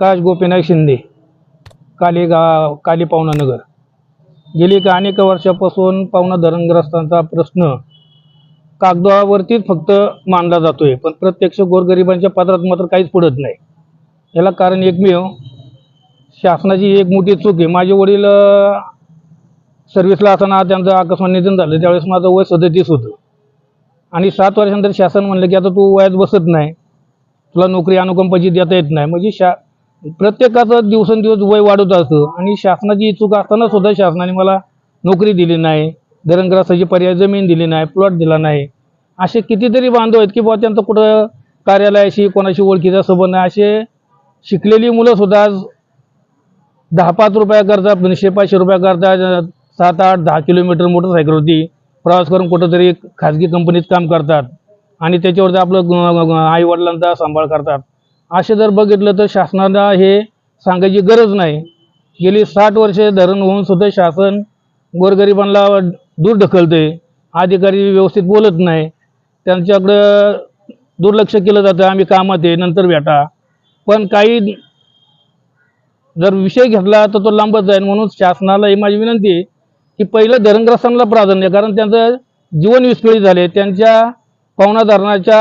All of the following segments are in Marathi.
काश गोपीनाथ शिंदे कालेगा काली पावना नगर गेली का अनेक वर्षापासून पावना धरणग्रस्तांचा प्रश्न कागदावरतीच फक्त मानला जातोय पण प्रत्यक्ष गोरगरिबांच्या पदरात मात्र काहीच पडत नाही. याला कारण एकमेव शासनाची एक मोठी चूक आहे. माझे वडील सर्व्हिसला असताना त्यांचं अकस्मात निधन झालं. त्यावेळेस माझं वय सदतीस होतं. आणि सात वर्षानंतर शासन म्हणलं की आता तू वयात बसत नाही. तुला नोकरी अनुकंपाची देता येत नाही. म्हणजे शा प्रत्येकाचं दिवसेंदिवस वय वाढत असतं आणि शासनाची चूक असताना सुद्धा शासनाने मला नोकरी दिली नाही. धरणग्रासाची पर्याय जमीन दिली नाही प्लॉट दिला नाही. असे कितीतरी बांधव आहेत की बुवा त्यांचं कुठं कार्यालयाशी कोणाशी ओळखीचा संबंध आहे असे शिकलेली मुलं सुद्धा आज दहा पाच रुपयाकरता दोनशे पाचशे रुपयाकरता सात आठ दहा किलोमीटर मोटरसायकलवरती प्रवास करून कुठंतरी खाजगी कंपनीत काम करतात. आणि त्याच्यावरती आपलं आई वडिलांचा सांभाळ करतात. असे जर बघितलं तर शासनाला हे सांगायची गरज नाही. गेली साठ वर्षे धरण होऊन सुद्धा शासन गोरगरिबांना दूर ढकलते अधिकारी व्यवस्थित बोलत नाही. त्यांच्याकडं दुर्लक्ष केलं जातं आम्ही कामात आहे नंतर भेटा. पण काही जर विषय घेतला तर तो लांबच जाईल म्हणून शासनाला ही माझी विनंती आहे की पहिलं धरणग्रस्तांना प्राधान्य कारण त्यांचं जीवन विस्कळीत झाले त्यांच्या पावना धरणाच्या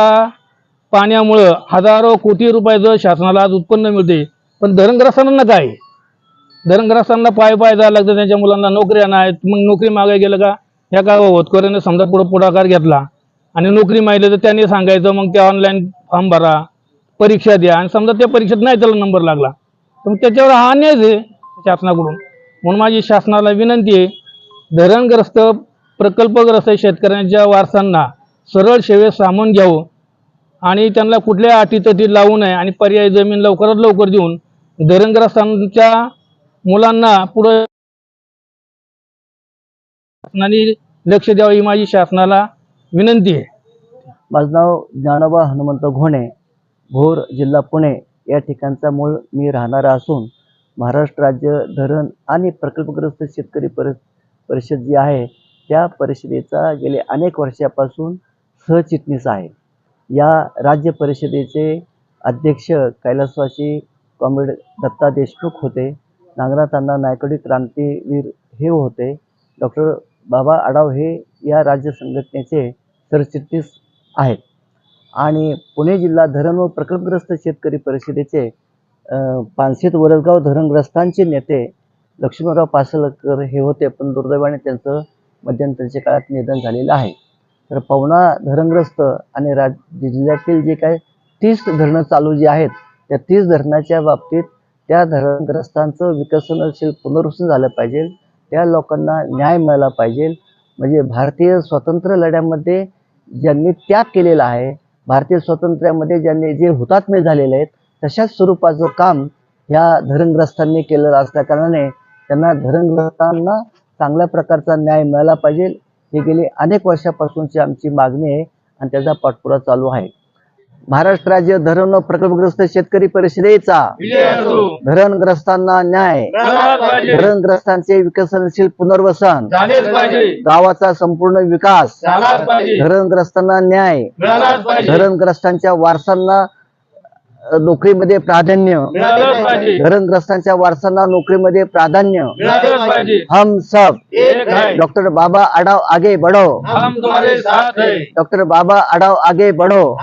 पाण्यामुळं हजारो कोटी रुपयाचं शासनाला आज उत्पन्न मिळते पण धरणग्रस्तांना काय? धरणग्रस्तांना पाय पाय जायला लागतं त्यांच्या मुलांना नोकऱ्या नाहीत. मग नोकरी मागे गेलं का? ह्या का होतकऱ्याने समजा पुढं पुढाकार घेतला. आणि नोकरी मागितली तर त्यांनी सांगायचं मग ते ऑनलाईन फॉर्म भरा परीक्षा द्या. आणि समजा त्या परीक्षेत नाही त्याला नंबर लागला. तर मग त्याच्यावर हा अन्यायच आहे शासनाकडून. म्हणून माझी शासनाला विनंती आहे धरणग्रस्त प्रकल्पग्रस्त शेतकऱ्यांच्या वारसांना सरळ सेवेत सामावून घ्यावं. आणि त्यांना कुठल्या अटीतटी लावू नये आणि पर्यायी जमीन लवकरात लवकर देऊन धरणग्रस्तांच्या मुलांना पुढं शासनाने लक्ष द्यावं ही माझी शासनाला विनंती आहे. माझं नाव ज्ञानोबा हनुमंत घोणे. भोर जिल्हा पुणे. या ठिकाणचा मूळ मी राहणारा असून महाराष्ट्र राज्य धरण आणि प्रकल्पग्रस्त शेतकरी परि परिषद जी आहे त्या परिषदेचा गेले अनेक वर्षापासून सहचिटणीस आहे. या राज्य परिषदेचे अध्यक्ष कैलासवासी कॉम्रेड दत्ता देशमुख होते. नागनाथांना नायकडी क्रांतीवीर हे होते. डॉक्टर बाबा आडाव हे या राज्य संघटनेचे सरचिटणीस आहेत. आणि पुणे जिल्हा धरण व प्रकल्पग्रस्त शेतकरी परिषदेचे पानशेत वरदगाव धरणग्रस्तांचे नेते लक्ष्मणराव पासलकर हे होते. पण दुर्दैवाने त्यांचं मध्यंतरीच्या काळात निधन झालेलं आहे. तर पवना धरणग्रस्त आणि राज जिल्ह्यातील जे काही तीस धरणं चालू जी आहेत त्या तीस धरणाच्या बाबतीत त्या धरणग्रस्तांचं विकसनशील पुनर्वसन झालं पाहिजे. त्या लोकांना न्याय मिळाला पाहिजे. म्हणजे भारतीय स्वातंत्र्य लढ्यामध्ये ज्यांनी त्याग केलेला आहे भारतीय स्वातंत्र्यामध्ये ज्यांनी जे हुतात्मे झालेले आहेत तशाच स्वरूपाचं काम ह्या धरणग्रस्तांनी केलेलं असल्या कारणाने त्यांना धरणग्रस्तांना चांगल्या प्रकारचा न्याय मिळाला पाहिजे. ही गेली अनेक वर्षापासूनची आमची मागणी आहे आणि त्याचा पाठपुरा चालू आहे. महाराष्ट्र राज्य धरण व प्रकल्पग्रस्त शेतकरी परिषदेचा धरणग्रस्तांना न्याय. धरणग्रस्तांचे विकसनशील पुनर्वसन. गावाचा संपूर्ण विकास. धरणग्रस्तांना न्याय. धरणग्रस्तांच्या वारसांना नोकरीमध्ये प्राधान्य. धरणग्रस्तांच्या वारसांना नोकरीमध्ये प्राधान्य. हम सब डॉक्टर बाबा आडाव आगे बढ़ो. हम तुम्हारे साथ हैं. डॉक्टर बाबा आडाव आगे बढ़ो.